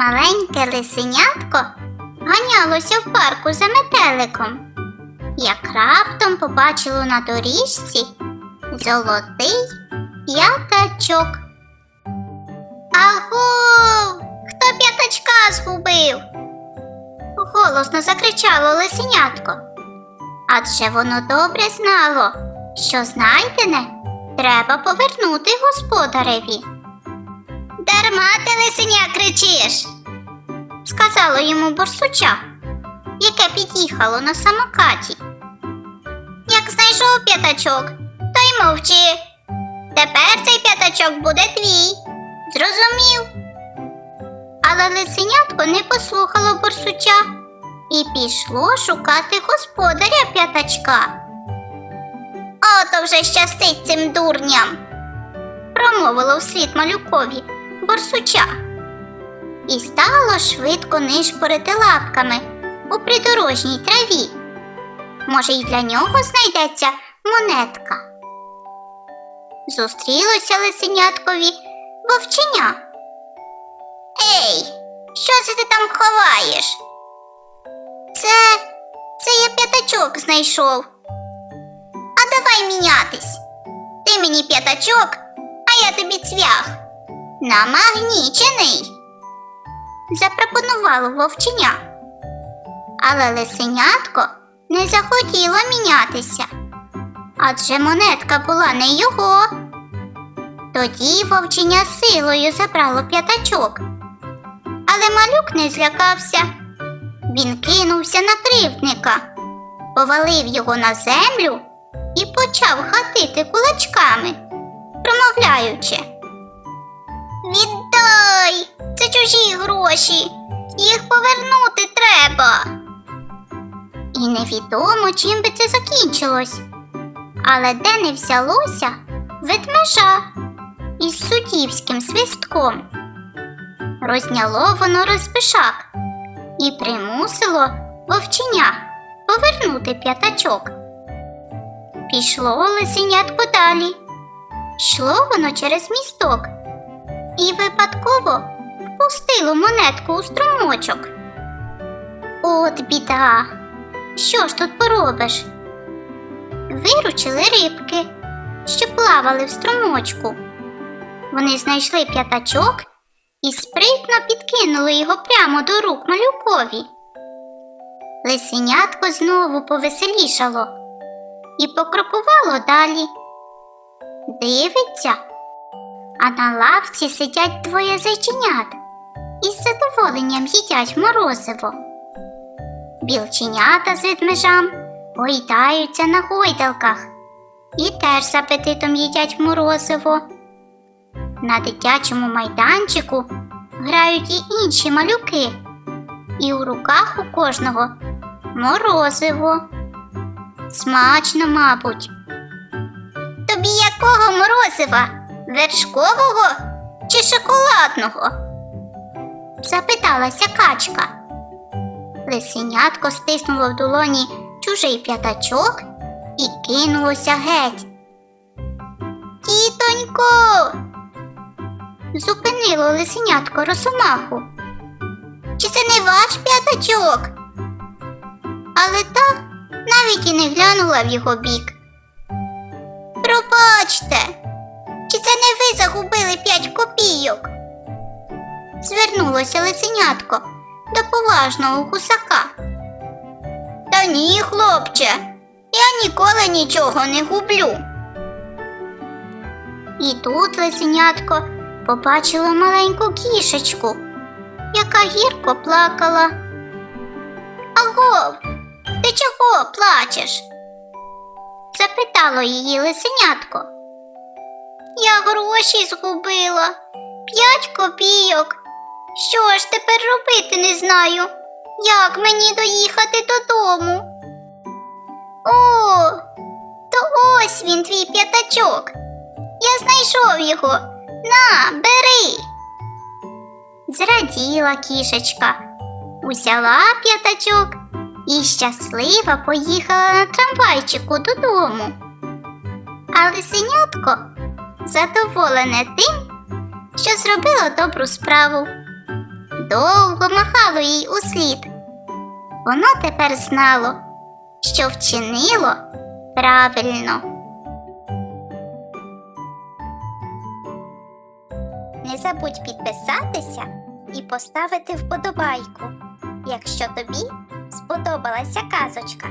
Маленьке лисенятко ганялося в парку за метеликом, як раптом побачило на доріжці золотий п'ятачок. Аго, хто п'ятачка згубив? голосно закричало лисенятко. Адже воно добре знало, що знайдене треба повернути господареві. Дарма ти лисеня кричиш, сказало йому борсуча, яке під'їхало на самокаті. Як знайшов п'ятачок, то й мовчи. Тепер цей п'ятачок буде твій. Зрозумів. Але лисенятко не послухало борсуча і пішло шукати господаря п'ятачка. Ото вже щастить цим дурням, промовило вслід малюкові борсуча. І стало швидко нишпорити лапками у придорожній траві. Може, й для нього знайдеться монетка. Зустрілося лисеняткові вовченя. Ей, що це ти там ховаєш? Це. це я п'ятачок знайшов. А давай мінятись. Ти мені п'ятачок, а я тобі цвях. Намагнічений. Запропонувало вовченя. Але лисенятко не захотіло мінятися. Адже монетка була не його. Тоді вовченя силою забрало п'ятачок. Але малюк не злякався. Він кинувся на кривдника, повалив його на землю і почав хатити кулачками, промовляючи. Чужі гроші. Їх повернути треба. І невідомо, чим би це закінчилось. Але де не взялося ведмежа із суддівським свистком. Розняло воно розбишак і примусило вовченя повернути п'ятачок. Пішло лисенятко далі. Йшло воно через місток і випадково впустило монетку у струмочок. От біда. Що ж тут поробиш? Виручили рибки, що плавали в струмочку. Вони знайшли п'ятачок і спритно підкинули його прямо до рук малюкові. Лисенятко знову повеселішало і покрокувало далі. Дивиться, а на лавці сидять двоє зайченят і з задоволенням їдять морозиво. Білченята з ведмежам гойдаються на гойдалках і теж з апетитом їдять морозиво. На дитячому майданчику грають і інші малюки, і у руках у кожного морозиво. Смачно, мабуть. Тобі якого морозива? Вершкового чи шоколадного? Запиталася качка. Лисенятко стиснуло в долоні чужий п'ятачок і кинулося геть. Тітонько. Зупинило лисенятко росомаху. Чи це не ваш п'ятачок? Але та навіть і не глянула в його бік. Пробачте, чи це не ви загубили п'ять копійок? Звернулося лисенятко до поважного гусака. Та ні, хлопче, я ніколи нічого не гублю. І тут лисенятко побачила маленьку кішечку, яка гірко плакала. Аго, ти чого плачеш? запитало її лисенятко. Я гроші згубила, п'ять копійок. Що ж тепер робити не знаю? Як мені доїхати додому? О, то ось він, твій п'ятачок. Я знайшов його. На, бери. Зраділа кішечка, узяла п'ятачок і щаслива поїхала на трамвайчику додому. А лисенятко задоволене тим, що зробило добру справу. Довго махало їй услід. Воно тепер знало, що вчинило правильно. Не забудь підписатися і поставити вподобайку, якщо тобі сподобалася казочка.